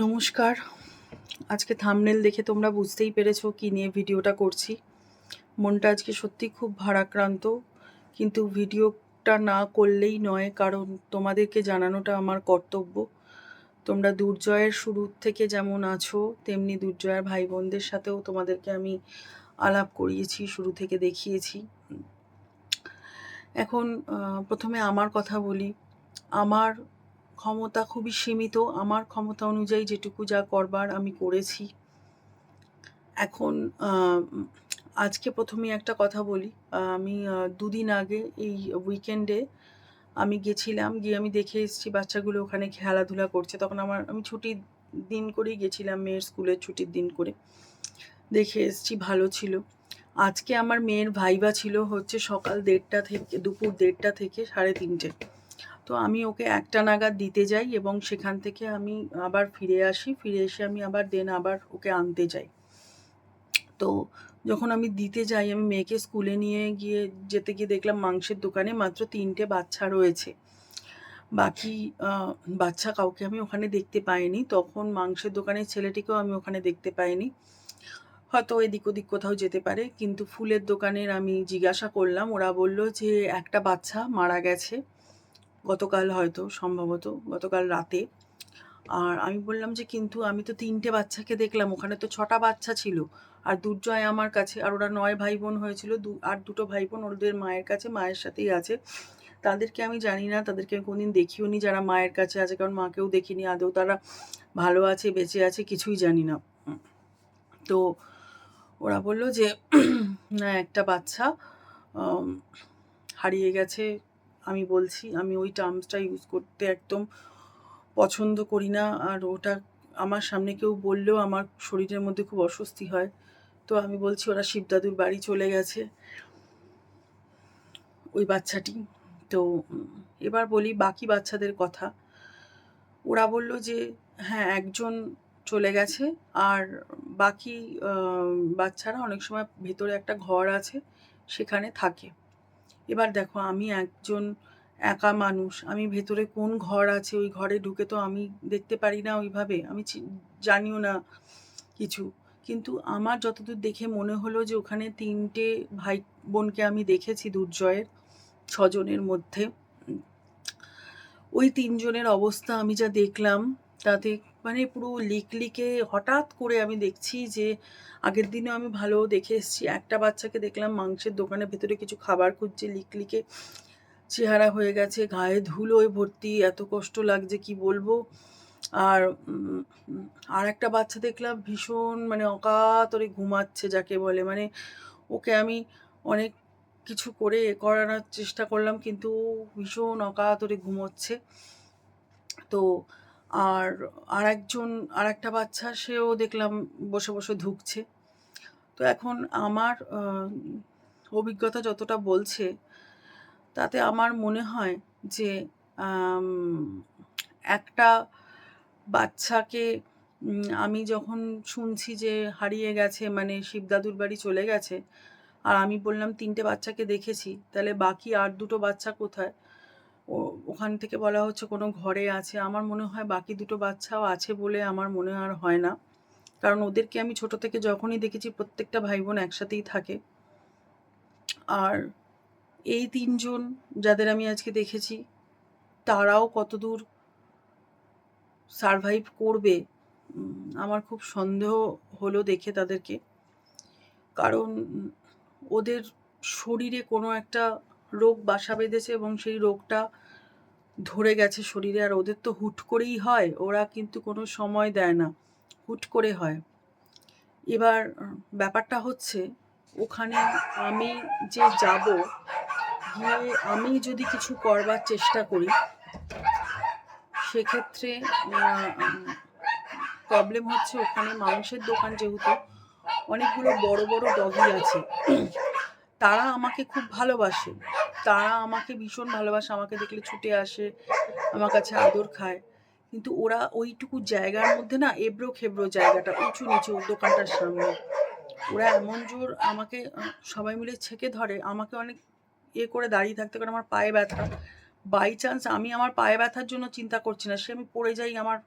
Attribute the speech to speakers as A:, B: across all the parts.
A: নমস্কার। আজকে থামনেল দেখে তোমরা বুঝতেই পেরেছ কি নিয়ে ভিডিওটা করছি। মনটা আজকে সত্যি খুব ভারাক্রান্ত, কিন্তু ভিডিওটা না করলেই নয়, কারণ তোমাদেরকে জানানোটা আমার কর্তব্য। তোমরা দুর্জয়ের শুরু থেকে যেমন আছো, তেমনি দুর্জয়ের ভাই বোনদের সাথেও তোমাদেরকে আমি আলাপ করিয়েছি, শুরু থেকে দেখিয়েছি। এখন প্রথমে আমার কথা বলি। আমার ক্ষমতা খুবই সীমিত। আমার ক্ষমতা অনুযায়ী যেটুকু যা করবার আমি করেছি। এখন আজকে প্রথমে একটা কথা বলি। আমি দুদিন আগে এই উইকেন্ডে আমি গেছিলাম, গিয়ে আমি দেখে এসেছি বাচ্চাগুলো ওখানে খেলাধুলা করছে। তখন আমার, আমি ছুটির দিন করেই গেছিলাম, মেয়ের স্কুলের ছুটির দিন করে। দেখে এসেছি ভালো ছিল। আজকে আমার মেয়ের ভাইবা ছিল হচ্ছে সকাল দেড়টা থেকে, দুপুর দেড়টা থেকে সাড়ে তিনটে। তো আমি ওকে একটা নাগাদ দিতে যাই এবং সেখান থেকে আমি আবার ফিরে আসি। ফিরে এসে আমি আবার দেন আবার ওকে আনতে যাই। তো যখন আমি দিতে যাই, আমি মেয়েকে স্কুলে নিয়ে গিয়ে যেতে গিয়ে দেখলাম মাংসের দোকানে মাত্র তিনটে বাচ্চা রয়েছে। বাকি বাচ্চা কাউকে আমি ওখানে দেখতে পাইনি। তখন মাংসের দোকানের ছেলেটিকেও আমি ওখানে দেখতে পাইনি। হয়তো এদিক ওদিক কোথাও যেতে পারে। কিন্তু ফুলের দোকানের আমি জিজ্ঞাসা করলাম। ওরা বলল যে একটা বাচ্চা মারা গেছে। গতকাল হয়তো, সম্ভবত গতকাল রাতে। আর আমি বললাম যে, কিন্তু আমি তো তিনটে বাচ্চাকে দেখলাম, ওখানে তো ছটা বাচ্চা ছিল। আর দুর্জয় আমার কাছে, আর ওরা নয় ভাই বোন হয়েছিল, দু, আর দুটো ভাই বোন ওদের মায়ের কাছে, মায়ের সাথেই আছে। তাদেরকে আমি জানি না, তাদেরকে আমি কোনদিন দেখিও নি যারা মায়ের কাছে আছে, কারণ মাকেও দেখিনি, আদৌ তারা ভালো আছে, বেঁচে আছে, কিছুই জানি না। তো ওরা বলল যে, না, একটা বাচ্চা হারিয়ে গেছে আমি বলছি, আমি ওই টার্মসটা ইউজ করতে একদম পছন্দ করি না। আর ওটা আমার সামনে কেউ বললেও আমার শরীরের মধ্যে খুব অস্বস্তি হয়। তো আমি বলছি, ওরা শিবদাদুর বাড়ি চলে গেছে, ওই বাচ্চাটি। তো এবার বলি বাকি বাচ্চাদের কথা। ওরা বলল যে হ্যাঁ একজন চলে গেছে। আর বাকি বাচ্চারা অনেক সময় ভেতরে একটা ঘর আছে, সেখানে থাকে। এবার দেখো, আমি একজন একা মানুষ, আমি ভেতরে কোন ঘর আছে, ওই ঘরে ঢুকে তো আমি দেখতে পারি না ওইভাবে, আমি জানিও না কিছু। কিন্তু আমার যতদূর দেখে মনে হলো যে ওখানে তিনটে ভাই বোনকে আমি দেখেছি দুর্জয়ের, ছজনের মধ্যে ওই তিনজনের অবস্থা আমি যা দেখলাম, তাতে মানে পুরো লিকলিকে হঠাৎ করে আমি দেখছি যে, আগের দিনে আমি ভালো দেখে এসেছি। একটা বাচ্চাকে দেখলাম মাংসের দোকানের ভেতরে কিছু খাবার খুঁজছে লিকলিকে চেহারা হয়ে গেছে, গায়ে ধুলোয় ভর্তি, এত কষ্ট লাগছে, কি বলব? আর আর একটা বাচ্চা দেখলাম ভীষণ মানে অকাতরে ঘুমাচ্ছে যাকে বলে। মানে ওকে আমি অনেক কিছু করে এ করানোর চেষ্টা করলাম, কিন্তু ভীষণ অকাতরে ঘুমোচ্ছে। তো আর আর একজন আর একটা বাচ্চা, সেও দেখলাম বসে বসে ধুকছে। তো এখন আমার অভিজ্ঞতা যতটা বলছে, তাতে আমার মনে হয় যে একটা বাচ্চাকে আমি যখন শুনছি যে হারিয়ে গেছে মানে শিবদাদুর বাড়ি চলে গেছে, আর আমি বললাম তিনটে বাচ্চাকে দেখেছি, তাহলে বাকি আর দুটো বাচ্চা কোথায়? ওখান থেকে বলা হচ্ছে কোনো ঘরে আছে। আমার মনে হয় বাকি দুটো বাচ্চাও আছে বলে আমার মনে আর হয় না। কারণ ওদেরকে আমি ছোট থেকে যখনই দেখেছি প্রত্যেকটা ভাই বোন একসাথেই থাকে। আর এই তিনজন যাদের আমি আজকে দেখেছি, তারাও কতদূর সারভাইভ করবে আমার খুব সন্দেহ হলো দেখে তাদেরকে। কারণ ওদের শরীরে কোনো একটা রোগ বাসা বেঁধেছে এবং সেই রোগটা ধরে গেছে শরীরে আর ওদের তো হুট করেই হয়, ওরা কিন্তু কোনো সময় দেয় না, হুট করে হয়। এবার ব্যাপারটা হচ্ছে, ওখানে আমি যে যাব, গিয়ে আমি যদি কিছু করবার চেষ্টা করি, সেক্ষেত্রে প্রবলেম হচ্ছে ওখানে মাংসের দোকান যেহেতু, অনেকগুলো বড় বড় ডগি আছে। তারা আমাকে খুব ভালোবাসে। তারা আমাকে ভীষণ ভালোবাসে, আমাকে দেখলে ছুটে আসে, আমার কাছে আদর খায়। কিন্তু ওরা ওইটুকু জায়গার মধ্যে না এবড়ো খেবড়ো জায়গাটা, উঁচু নিচু দোকানটার সামনে। ওরা এমন জোর আমাকে, সবাই মিলে ছেঁকে ধরে, আমাকে অনেক ইয়ে করে দাঁড়িয়ে থাকতে কারণ আমার পায়ে ব্যথা। বাই চান্স আমি আমার পায়ে ব্যথার জন্য চিন্তা করছি না, সে আমি পড়ে যাই, আমার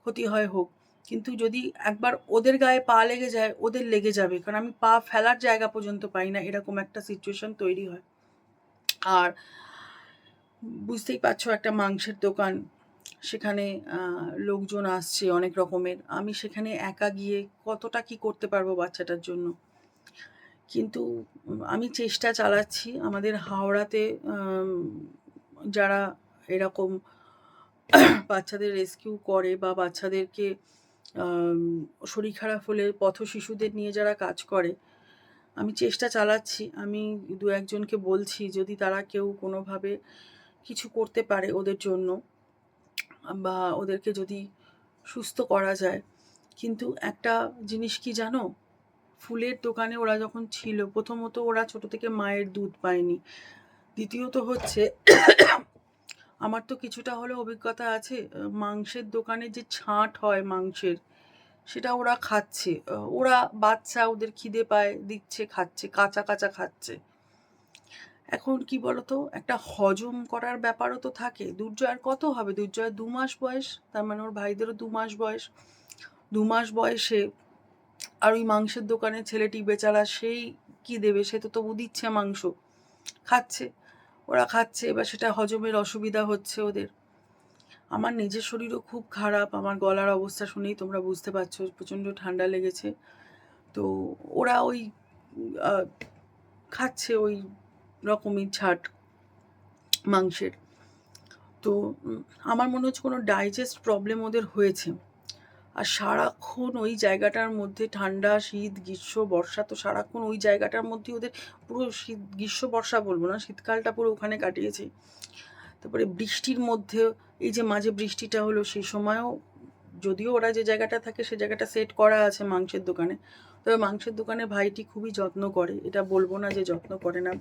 A: ক্ষতি হয় হোক। কিন্তু যদি একবার ওদের গায়ে পা লেগে যায়, ওদের লেগে যাবে। কারণ আমি পা ফেলার জায়গা পর্যন্ত পাই না, এরকম একটা সিচুয়েশন তৈরি হয়। আর বুঝতেই পারছ একটা মাংসের দোকান, সেখানে লোকজন আসছে অনেক রকমের। আমি সেখানে একা গিয়ে কতটা কি করতে পারব বাচ্চাটার জন্য? কিন্তু আমি চেষ্টা চালাচ্ছি আমাদের হাওড়াতে যারা এরকম বাচ্চাদের রেস্কিউ করে বা বাচ্চাদেরকে শরীর খারাপ হলে পথ শিশুদের নিয়ে যারা কাজ করে আমি চেষ্টা চালাচ্ছি, আমি দু একজনকে বলছি যদি তারা কেউ কোনোভাবে কিছু করতে পারে ওদের জন্য বা ওদেরকে যদি সুস্থ করা যায়। কিন্তু একটা জিনিস কি জানো? ফুলের দোকানে ওরা যখন ছিল, প্রথমত ওরা ছোট থেকে মায়ের দুধ পায়নি। দ্বিতীয়ত হচ্ছে, আমার তো কিছুটা হলেও অভিজ্ঞতা আছে, মাংসের দোকানে যে ছাঁট হয় মাংসের সেটা ওরা খাচ্ছে। ওরা বাচ্চা ওদের খিদে পায়, দিচ্ছে, খাচ্ছে, কাঁচা কাঁচা খাচ্ছে। এখন কি বলতো, একটা হজম করার ব্যাপারও তো থাকে। দুর্জয়ের কত হবে? দুর্জয়ের দু মাস বয়স, তার মানে ওর ভাইদেরও দু মাস বয়স। দু মাস বয়সে আর ওই মাংসের দোকানে ছেলেটি বেচারা সেই কি দেবে? সে তো তবু দিচ্ছে মাংস। খাচ্ছে। ওরা খাচ্ছে, এবার সেটা হজমের অসুবিধা হচ্ছে ওদের। আমার নিজের শরীরও খুব খারাপ, আমার গলার অবস্থা শুনেই তোমরা বুঝতে পারছ, প্রচণ্ড ঠান্ডা লেগেছে। তো ওরা ওই খাচ্ছে ওই রকমই ছাট মাংসের। তো আমার মনে হচ্ছে কোনো ডাইজেস্ট প্রবলেম ওদের হয়েছে। আর সারাক্ষণ ওই জায়গাটার মধ্যে ঠান্ডা, শীত, গ্রীষ্ম, বর্ষা, তো সারাক্ষণ ওই জায়গাটার মধ্যে ওদের পুরো শীত, গ্রীষ্ম, বর্ষা বলব না, শীতকালটা পুরো ওখানে কাটিয়েছে। তারপরে বৃষ্টির মধ্যে, এই যে মাঝে বৃষ্টিটা হলো সেই সময়ও যদিও ওরা যে জায়গাটা থাকে সে জায়গাটা সেট করা আছে মাংসের দোকানে। তবে মাংসের দোকানে ভাইটি খুবই যত্ন করে। এটা বলব না যে যত্ন করে না।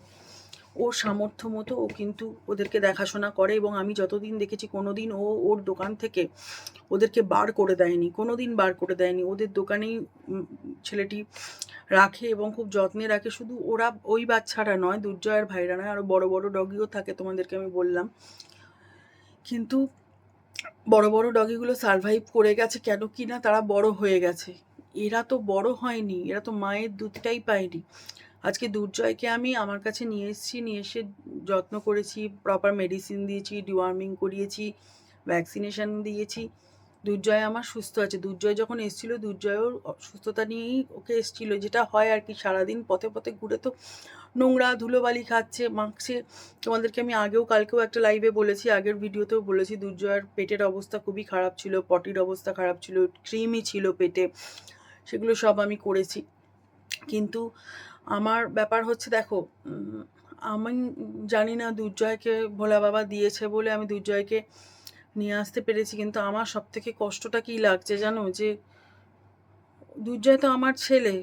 A: ওর সামর্থ্য মতো ও কিন্তু ওদেরকে দেখাশোনা করে এবং আমি যতদিন দেখেছি কোনোদিন ও ওর দোকান থেকে ওদেরকে বার করে দেয়নি, কোনোদিন বার করে দেয়নি। ওদের দোকানেই ছেলেটি রাখে এবং খুব যত্নে রাখে। শুধু ওরা ওই বাচ্চারা নয়, দুর্জয়ের ভাইরা নয় আরও বড় বড় ডগিও থাকে তোমাদেরকে আমি বললাম। কিন্তু বড় বড় ডগিগুলো সারভাইভ করে গেছে কেন কি না তারা বড় হয়ে গেছে। এরা তো বড় হয়নি, এরা তো মায়ের দুধটাই পায়নি। আজকে দুর্জয়কে আমি আমার কাছে নিয়ে এসেছি, নিয়ে এসে যত্ন করেছি প্রপার মেডিসিন দিয়েছি ডিওয়ার্মিং করিয়েছি ভ্যাকসিনেশন দিয়েছি। দুর্জয় আমার সুস্থ আছে। দুর্জয় যখন এসেছিল, দুর্জয়ও সুস্থতা নিয়েই ওকে এসেছিল। যেটা হয় আর কি, সারাদিন পথে পথে ঘুরে তো নোংরা ধুলোবালি খাচ্ছে, মাখছে। তোমাদেরকে আমি আগেও, কালকেও একটা লাইভে বলেছি, আগের ভিডিওতেও বলেছি, দুর্জয়ের পেটের অবস্থা খুবই খারাপ ছিল পটির অবস্থা খারাপ ছিল ক্রিমই ছিল পেটে। সেগুলো সব আমি করেছি। কিন্তু আমার ব্যাপার হচ্ছে দেখো আমি জানি না দুর্জয়কে ভোলা বাবা দিয়েছে বলে আমি দুর্জয়কে নিয়ে আসতে পেরেছি, কিন্তু আমার সব থেকে কষ্টটা কী লাগছে জানো? যে দুর্জয় তো আমার ছেলে,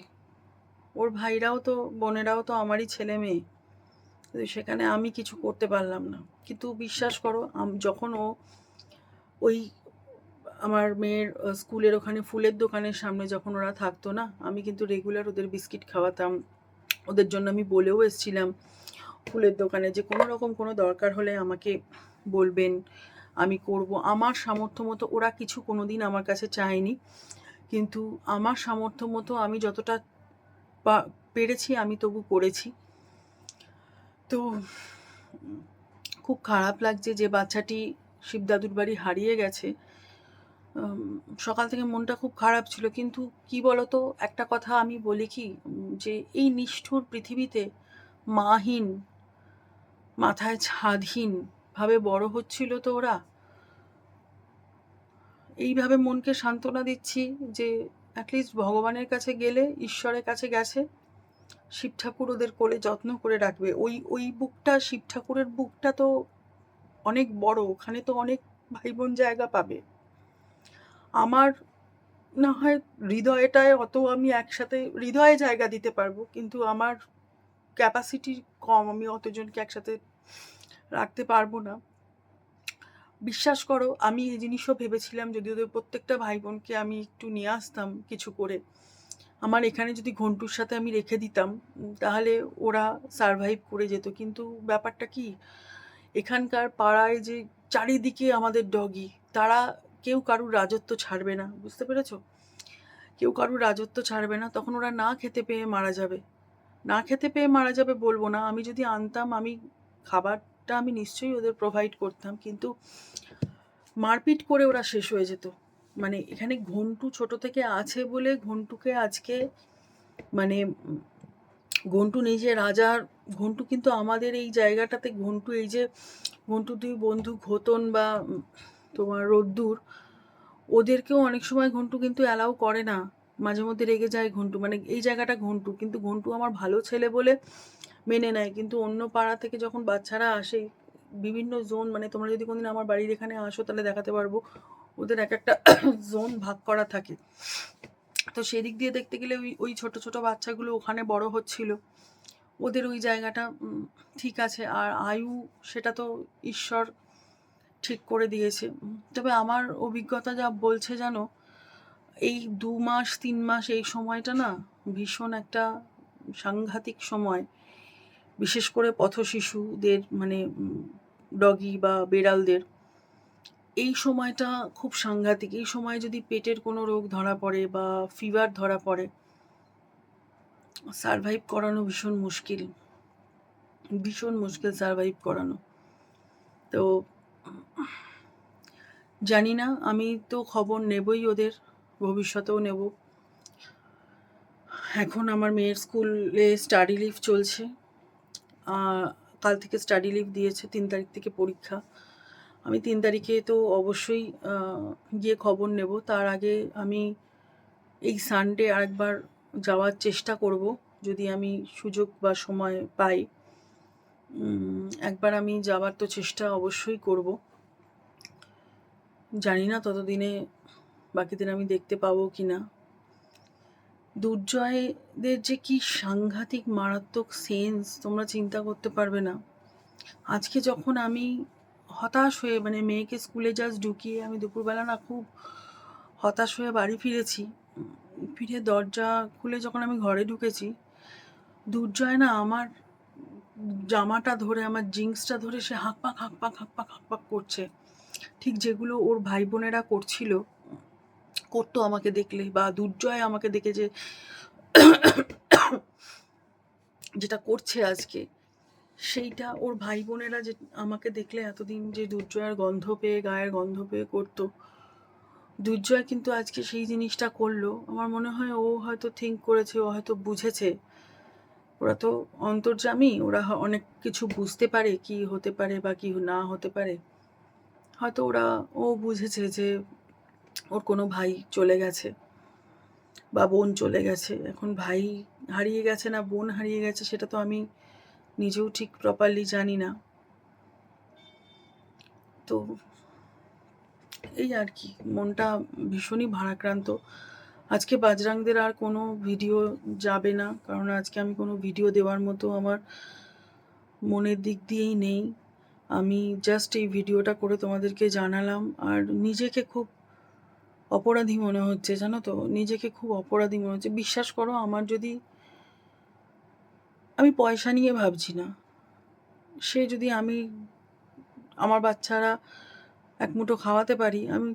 A: ওর ভাইরাও তো, বোনেরাও তো আমারই ছেলে মেয়ে সেখানে আমি কিছু করতে পারলাম না। কিন্তু বিশ্বাস করো যখন ও ওই আমার মেয়ের স্কুলের ওখানে ফুলের দোকানের সামনে যখন ওরা থাকতো না, আমি কিন্তু রেগুলার ওদের বিস্কিট খাওয়াতাম। ওদের জন্য আমি বলেও এসেছিলাম, ফুলের দোকানে যে কোনো রকম কোনো দরকার হলে আমাকে বলবেন, আমি করব। আমার সামর্থ্য মতো ওরা কিছু কোনো দিন আমার কাছে চায়নি। কিন্তু আমার সামর্থ্য মতো আমি যতটা পেরেছি আমি তবু করেছি। তো খুব খারাপ লাগছে যে বাচ্চাটি শিবদাদুর বাড়ি হারিয়ে গেছে। সকাল থেকে মনটা খুব খারাপ ছিল। কিন্তু কি বলতো, একটা কথা আমি বলি কি যে এই নিষ্ঠুর পৃথিবীতে মাহীন, মাথায় ছাদহীন ভাবে বড় হচ্ছিল তো ওরা। এইভাবে মনকে সান্ত্বনা দিচ্ছি যে অ্যাটলিস্ট ভগবানের কাছে গেলে, ঈশ্বরের কাছে গেছে, শিব ঠাকুর ওদের কোলে যত্ন করে রাখবে। ওই ওই বুকটা, শিব ঠাকুরের বুকটা তো অনেক বড়, ওখানে তো অনেক ভাই বোন জায়গা পাবে। আমার না হয় হৃদয়টায় অত আমি একসাথে হৃদয়ে জায়গা দিতে পারব, কিন্তু আমার ক্যাপাসিটি কম, আমি অতজনকে একসাথে রাখতে পারব না। বিশ্বাস করো, আমি এই জিনিসও ভেবেছিলাম যদি ওদের প্রত্যেকটা ভাই বোনকে আমি একটু নিয়ে আসতাম কিছু করে। আমার এখানে যদি ঘন্টুর সাথে আমি রেখে দিতাম তাহলে ওরা সারভাইভ করে যেত। কিন্তু ব্যাপারটা কি, এখানকার পাড়ায় যে চারিদিকে আমাদের ডগি তারা কেউ কারুর রাজত্ব ছাড়বে না, বুঝতে পেরেছ? কেউ কারুর রাজত্ব ছাড়বে না, তখন ওরা না খেতে পেয়ে মারা যাবে। না খেতে পেয়ে মারা যাবে বলব না, আমি যদি আনতাম, আমি খাবারটা আমি নিশ্চয়ই ওদের প্রোভাইড করতাম, কিন্তু মারপিট করে ওরা শেষ হয়ে যেত। মানে এখানে ঘন্টু ছোট থেকে আছে বলে ঘন্টুকে আজকে মানে ঘন্টু নিজে রাজার ঘন্টু কিন্তু আমাদের এই জায়গাটাতে, ঘন্টু এই যে, ঘন্টু দুই বন্ধু, ঘোতন বা তোমার রোদ্দুর, ওদেরকেও অনেক সময় ঘন্টু কিন্তু অ্যালাউ করে না। মাঝে মধ্যে রেগে যায় ঘন্টু মানে এই জায়গাটা ঘন্টু, কিন্তু ঘন্টু আমার ভালো ছেলে বলে মেনে নেয়। কিন্তু অন্য পাড়া থেকে যখন বাচ্চারা আসে, বিভিন্ন জোন মানে তোমরা যদি কোনদিন আমার বাড়ির এখানে আসো, তাহলে দেখাতে পারব, ওদের এক একটা জোন ভাগ করা থাকে। তো সেদিক দিয়ে দেখতে গেলে ওই ওই ছোটো ছোটো বাচ্চাগুলো ওখানে বড় হচ্ছিল। ওদের ওই জায়গাটা ঠিক আছে। আর আয়ু, সেটা তো ঈশ্বর ঠিক করে দিয়েছে। তবে আমার অভিজ্ঞতা যা বলছে জানো, এই দু মাস, তিন মাস এই সময়টা না ভীষণ একটা সাংঘাতিক সময়। বিশেষ করে পথ শিশুদের মানে ডগি বা বেড়ালদের। এই সময়টা খুব সাংঘাতিক। এই সময় যদি পেটের কোনো রোগ ধরা পড়ে বা ফিভার ধরা পড়ে সারভাইভ করানো ভীষণ মুশকিল। ভীষণ মুশকিল সারভাইভ করানো। তো জানি না, আমি তো খবর নেবই ওদের, ভবিষ্যতেও নেব। এখন আমার মেয়ের স্কুলে স্টাডি লিভ চলছে। কাল থেকে স্টাডি লিভ দিয়েছে, তিন তারিখ থেকে পরীক্ষা। আমি তিন তারিখে তো অবশ্যই গিয়ে খবর নেব। তার আগে আমি এই সানডে আরেকবার যাওয়ার চেষ্টা করব, যদি আমি সুযোগ বা সময় পাই। একবার আমি যাওয়ার তো চেষ্টা অবশ্যই করব। জানি না ততদিনে বাকিদের আমি দেখতে পাবো কি না দুর্জয়দের যে কি সাংঘাতিক, মারাত্মক সেন্স তোমরা চিন্তা করতে পারবে না। আজকে যখন আমি হতাশ হয়ে মানে মেয়েকে স্কুলে জাস্ট ঢুকিয়ে আমি দুপুরবেলা না খুব হতাশ হয়ে বাড়ি ফিরেছি, ফিরে দরজা খুলে যখন আমি ঘরে ঢুকেছি, দুর্জয় না আমার জামাটা ধরে, আমার জিন্সটা ধরে সে হাঁকপাক হাঁকপাক হাঁকপাক হাঁকপাক করছে। ঠিক যেগুলো ওর ভাই বোনেরা করছিল, করতো আমাকে দেখলে বা দুর্জয় আমাকে দেখে যে যেটা করছে আজকে, সেইটা ওর ভাই বোনেরা যে আমাকে দেখলে এতদিন যে দুর্জয়ের গন্ধ পেয়ে, গায়ের গন্ধ পেয়ে করতো। দুর্জয় কিন্তু আজকে সেই জিনিসটা করল। আমার মনে হয় ও হয়তো থিঙ্ক করেছে, ও হয়তো বুঝেছে। ওরা তো অন্তর্জামী, ওরা অনেক কিছু বুঝতে পারে কি হতে পারে বা কি না হতে পারে। হয়তো ওরা, ও বুঝেছে যে ওর কোনো ভাই চলে গেছে বা বোন চলে গেছে। এখন ভাই হারিয়ে গেছে না বোন হারিয়ে গেছে সেটা তো আমি নিজেও ঠিক প্রপারলি জানি না। তো এই আর কি, মনটা ভীষণই ভারাক্রান্ত। আজকে বাজরাংদের আর কোনো ভিডিও যাবে না, কারণ আজকে আমি কোনো ভিডিও দেওয়ার মতো আমার মনের দিক দিয়েই নেই। আমি জাস্ট এই ভিডিওটা করে তোমাদেরকে জানালাম, আর নিজেকে খুব অপরাধী মনে হচ্ছে, জানো তো? নিজেকে খুব অপরাধী মনে হচ্ছে। বিশ্বাস করো, আমার যদি আমি পয়সা নিয়ে ভাবছি না, সে যদি আমি আমার বাচ্চারা এক মুঠো খাওয়াতে পারি, আমি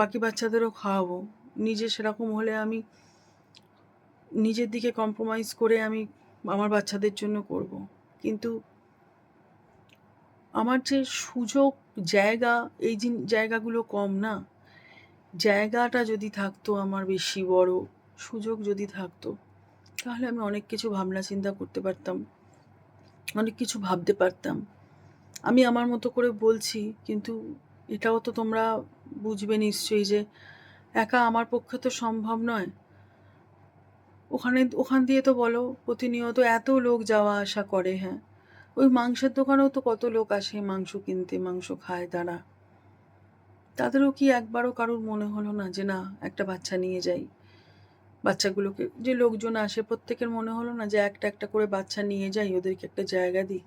A: বাকি বাচ্চাদেরও খাওয়াবো। নিজে সেরকম হলে আমি নিজের দিকে কম্প্রোমাইজ করে আমি আমার বাচ্চাদের জন্য করব। কিন্তু আমার যে সুযোগ, জায়গা, এই জায়গাগুলো কম না। জায়গাটা যদি থাকতো আমার বেশি বড়, সুযোগ যদি থাকতো, তাহলে আমি অনেক কিছু ভাবনা চিন্তা করতে পারতাম, অনেক কিছু ভাবতে পারতাম। আমি আমার মতো করে বলছি, কিন্তু এটাও তো তোমরা বুঝবে নিশ্চয়ই যে একা আমার পক্ষে তো সম্ভব নয়। ওখানে, ওখান দিয়ে তো বলো, প্রতিনিয়ত এত লোক যাওয়া আসা করে হ্যাঁ? ওই মাংসের দোকানেও তো কত লোক আসে, মাংস কিনতে, মাংস খায় তারা। তাদেরও কি একবারও কারোর মনে হলো না যে না, একটা বাচ্চা নিয়ে যাই? বাচ্চাগুলোকে, যে লোকজন আসে, প্রত্যেকের মনে হলো না যে একটা একটা করে বাচ্চা নিয়ে যাই, ওদেরকে একটা জায়গা দিই?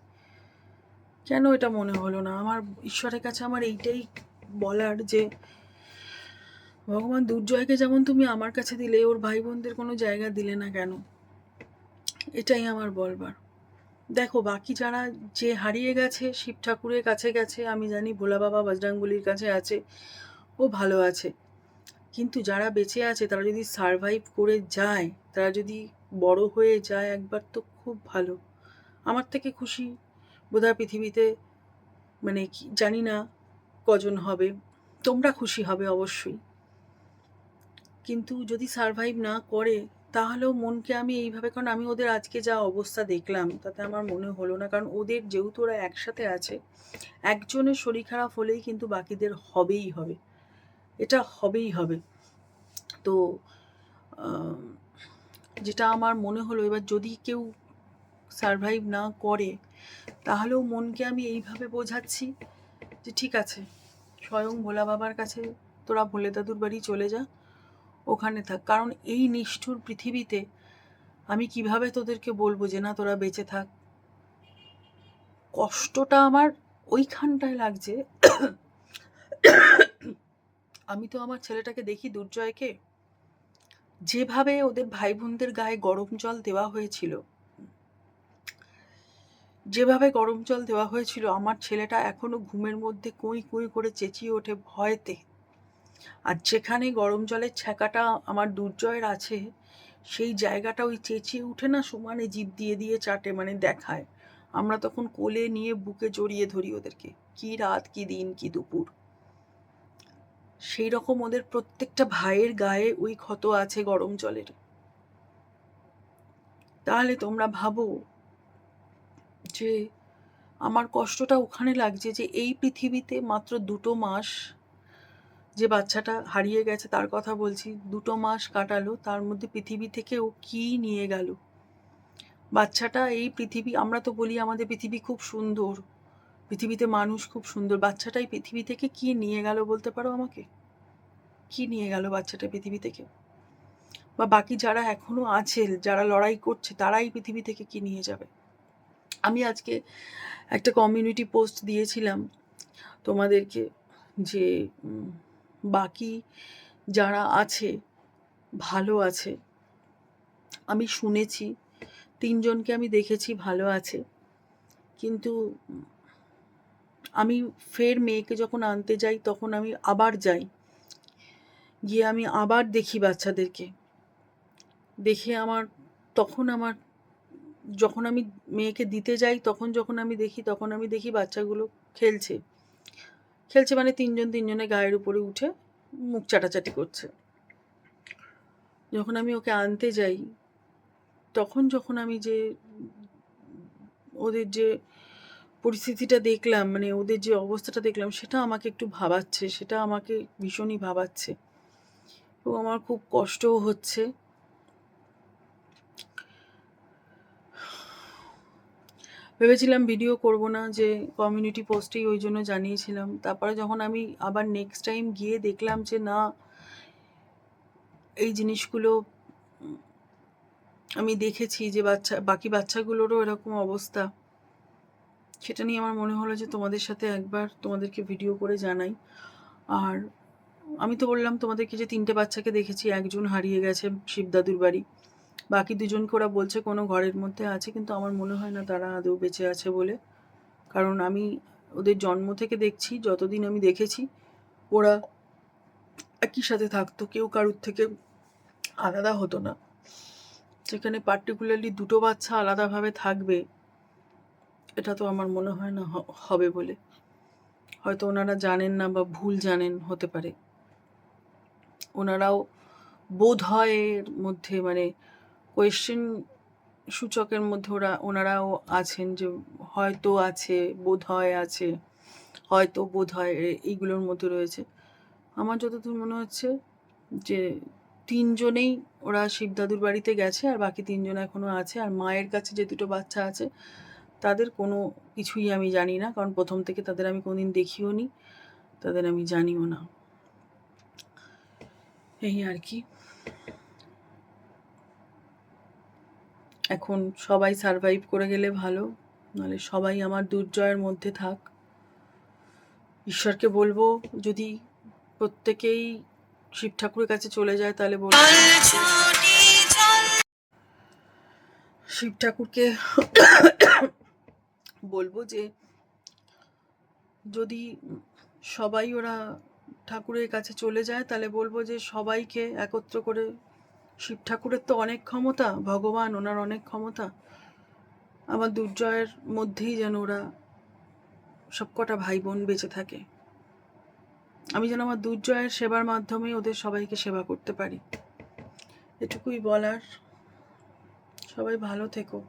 A: কেন এটা মনে হলো না? আমার, ঈশ্বরের কাছে আমার এইটাই বলার যে ভগবান দুর্জয়কে যেমন তুমি আমার কাছে দিলে, ওর ভাই বোনদের কোনো জায়গা দিলে না কেন? এটাই আমার বলবার। দেখো, বাকি যারা যে হারিয়ে গেছে, শিব ঠাকুরের কাছে গেছে, আমি জানি ভোলা বাবা বজরাঙ্গুলির কাছে আছে, ও ভালো আছে। কিন্তু যারা বেঁচে আছে, তারা যদি সারভাইভ করে যায়, তারা যদি বড় হয়ে যায়, একবার তো খুব ভালো। আমার থেকে খুশি বোধহয় পৃথিবীতে মানে জানি না কজন হবে। তোমরা খুশি হবে অবশ্যই। কিন্তু যদি সারভাইভ না করে, তাহলেও মনকে আমি এইভাবে, কারণ আমি ওদের আজকে যা অবস্থা দেখলাম, তাতে আমার মনে হলো না। কারণ ওদের যেহেতু ওরা একসাথে আছে, একজনের শরীর খারাপ হলেই কিন্তু বাকিদের হবেই হবে। এটা হবেই হবে। তো যেটা আমার মনে হলো, এবার যদি কেউ সারভাইভ না করে, তাহলেও মনকে আমি এইভাবে বোঝাচ্ছি যে, ঠিক আছে, স্বয়ং ভোলা বাবার কাছে তোরা ভোলে দাদুর বাড়ি চলে যা ওখানে থাক। কারণ এই নিষ্ঠুর পৃথিবীতে আমি কীভাবে তোদেরকে বলব যে, না, তোরা বেঁচে থাক। কষ্টটা আমার ওইখানটায় লাগছে। আমি তো আমার ছেলেটাকে দেখি দুর্জয়কে। যেভাবে ওদের ভাই বোনদের গায়ে গরম জল দেওয়া হয়েছিল, যেভাবে গরম জল দেওয়া হয়েছিল, আমার ছেলেটা এখনও ঘুমের মধ্যে কুঁই কুঁই করে চেঁচিয়ে ওঠে ভয়তে। আর যেখানে গরম জলের ছ্যাঁকাটা আমার দুর্জয়ের আছে, সেই জায়গাটা ওই চেঁচিয়ে উঠে না সমানে জিভ দিয়ে দিয়ে চাটে মানে দেখায়। আমরা তখন কোলে নিয়ে বুকে জড়িয়ে ধরি ওদেরকে, কি রাত, কি দিন, কি দুপুর। সেই রকম ওদের প্রত্যেকটা ভাইয়ের গায়ে ওই ক্ষত আছে গরম জলের। তাহলে তোমরা ভাবো যে আমার কষ্টটা ওখানে লাগছে যে এই পৃথিবীতে মাত্র দুটো মাস যে বাচ্চাটা হারিয়ে গেছে তার কথা বলছি, দুটো মাস কাটালো, তার মধ্যে পৃথিবী থেকে ও কি নিয়ে গেল? বাচ্চাটা এই পৃথিবী, আমরা তো বলি আমাদের পৃথিবী খুব সুন্দর, পৃথিবীতে মানুষ খুব সুন্দর বাচ্চাটা এই পৃথিবী থেকে কি নিয়ে গেল বলতে পারো আমাকে? কি নিয়ে গেল বাচ্চাটা পৃথিবী থেকে? বা বাকি যারা এখনও আছে, যারা লড়াই করছে, তারাই পৃথিবী থেকে কি নিয়ে যাবে? আমি আজকে একটা কমিউনিটি পোস্ট দিয়েছিলাম তোমাদেরকে যে বাকি যারা আছে, ভালো আছে। আমি শুনেছি, তিনজনকে আমি দেখেছি ভালো আছে। কিন্তু আমি ফের মেয়েকে যখন আনতে যাই, তখন আমি আবার যাই। গিয়ে আমি আবার দেখি বাচ্চাদেরকে। দেখে আমার, তখন আমার, যখন আমি মেয়েকে দিতে যাই, তখন যখন আমি দেখি, তখন আমি দেখি বাচ্চাগুলো খেলছে। খেলছে মানে তিনজন তিনজনের গায়ের উপরে উঠে মুখ চাটাচাটি করছে। যখন আমি ওকে আনতে যাই, তখন যখন আমি যে ওদের যে পরিস্থিতিটা দেখলাম মানে ওদের যে অবস্থাটা দেখলাম, সেটা আমাকে একটু ভাবাচ্ছে, সেটা আমাকে ভীষণই ভাবাচ্ছে। এবং আমার খুব কষ্টও হচ্ছে। ভেবেছিলাম ভিডিও করব না, যে কমিউনিটি পোস্টেই ওই জন্য জানিয়েছিলাম। তারপরে যখন আমি আবার নেক্সট টাইম গিয়ে দেখলাম যে না, এই জিনিসগুলো আমি দেখেছি যে বাচ্চা, বাকি বাচ্চাগুলোরও এরকম অবস্থা, সেটা নিয়ে আমার মনে হলো যে তোমাদের সাথে একবার তোমাদেরকে ভিডিও করে জানাই। আর আমি তো বললাম তোমাদেরকে যে তিনটে বাচ্চাকে দেখেছি, একজন হারিয়ে গেছে শিবদাদুর বাড়ি। বাকি দুজনকে ওরা বলছে কোনো ঘরের মধ্যে আছে, কিন্তু আমার মনে হয় না তারা আদৌ বেঁচে আছে বলে। কারণ আমি ওদের জন্ম থেকে দেখছি, যতদিন আমি দেখেছি, ওরা একই সাথে থাকতো, কেউ কারুর থেকে আলাদা হতো না। সেখানে পার্টিকুলারলি দুটো বাচ্চা আলাদাভাবে থাকবে, এটা তো আমার মনে হয় না হবে বলে। হয়তো ওনারা জানেন না বা ভুল জানেন, হতে পারে। ওনারাও বোধ হয় মধ্যে মানে কোয়েশ্চেন সূচকের মধ্যে ওরা, ওনারাও আছেন যে হয়তো আছে, বোধ হয় আছে, হয়তো বোধ হয় এইগুলোর মধ্যে রয়েছে। আমার যতদূর মনে হচ্ছে যে তিনজনেই ওরা শিবদাদুর বাড়িতে গেছে আর বাকি তিনজন এখনও আছে আর মায়ের কাছে যে দুটো বাচ্চা আছে, তাদের কোনো কিছুই আমি জানি না কারণ প্রথম থেকে তাদের আমি কোনোদিন দেখিও নি, তাদের আমি জানিও না। এই আর কি। এখন সবাই সারভাইভ করে গেলে ভালো, নাহলে সবাই আমার দুর্জয়ের মধ্যে থাক। ঈশ্বরকে বলব, যদি প্রত্যেকেই শিব ঠাকুরের কাছে চলে যায়, তাহলে বলব শিব ঠাকুরকে বলব যে, যদি সবাই ওরা ঠাকুরের কাছে চলে যায়, তাহলে বলব যে সবাইকে একত্র করে শিব ঠাকুরের তো অনেক ক্ষমতা, ভগবান ওনার অনেক ক্ষমতা। আমার দুর্জয়ের মধ্যেই যেন ওরা সবকটা ভাই বোন বেঁচে থাকে। আমি যেন আমার দুর্জয়ের সেবার মাধ্যমে ওদের সবাইকে সেবা করতে পারি। এটুকুই বলার। সবাই ভালো থেকো।